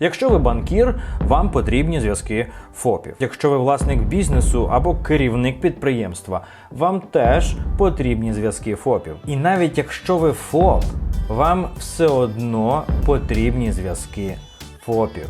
Якщо ви банкір, вам потрібні зв'язки ФОПів. Якщо ви власник бізнесу або керівник підприємства, вам теж потрібні зв'язки ФОПів. І навіть якщо ви ФОП, вам все одно потрібні зв'язки ФОПів.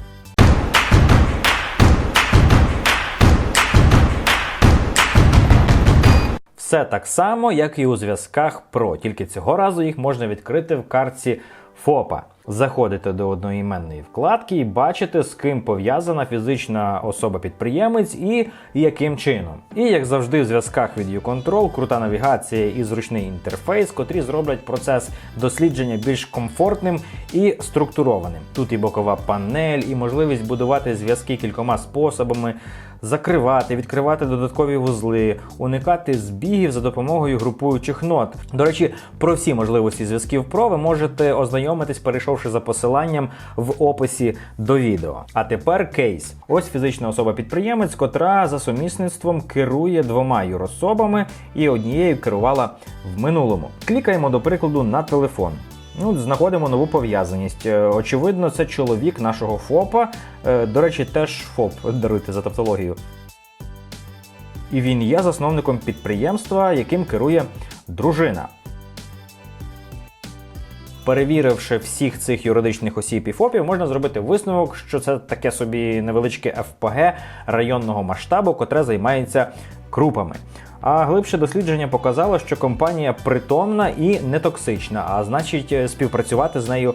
Все так само, як і у зв'язках Pro, тільки цього разу їх можна відкрити в картці ФОПа. Заходите до одноіменної вкладки і бачите, з ким пов'язана фізична особа-підприємець і яким чином. І як завжди, в зв'язках від YouControl крута навігація і зручний інтерфейс, котрі зроблять процес дослідження більш комфортним і структурованим. Тут і бокова панель, і можливість будувати зв'язки кількома способами, закривати, відкривати додаткові вузли, уникати збігів за допомогою групуючих нот. До речі, про всі можливості зв'язків Pro ви можете ознайомитись, перейшовши за посиланням в описі до відео. А тепер кейс. Ось фізична особа-підприємець, котра за сумісництвом керує двома юрособами і однією керувала в минулому. Клікаємо, до прикладу, на телефон. Ну, знаходимо нову пов'язаність. Е, Очевидно, це чоловік нашого ФОПа. Е, До речі, теж ФОП даруйте за тавтологію. І він є засновником підприємства, яким керує дружина. Перевіривши всіх цих юридичних осіб і ФОПів, можна зробити висновок, що це таке собі невеличке ФПГ районного масштабу, котре займається крупами. А глибше дослідження показало, що компанія притомна і нетоксична, а значить, е, співпрацювати з нею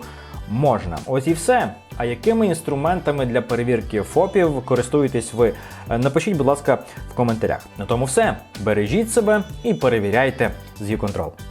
можна. Ось і все. А якими інструментами для перевірки ФОПів користуєтесь ви? Е, Напишіть, будь ласка, в коментарях. На тому все. Бережіть себе і перевіряйте з YouControl.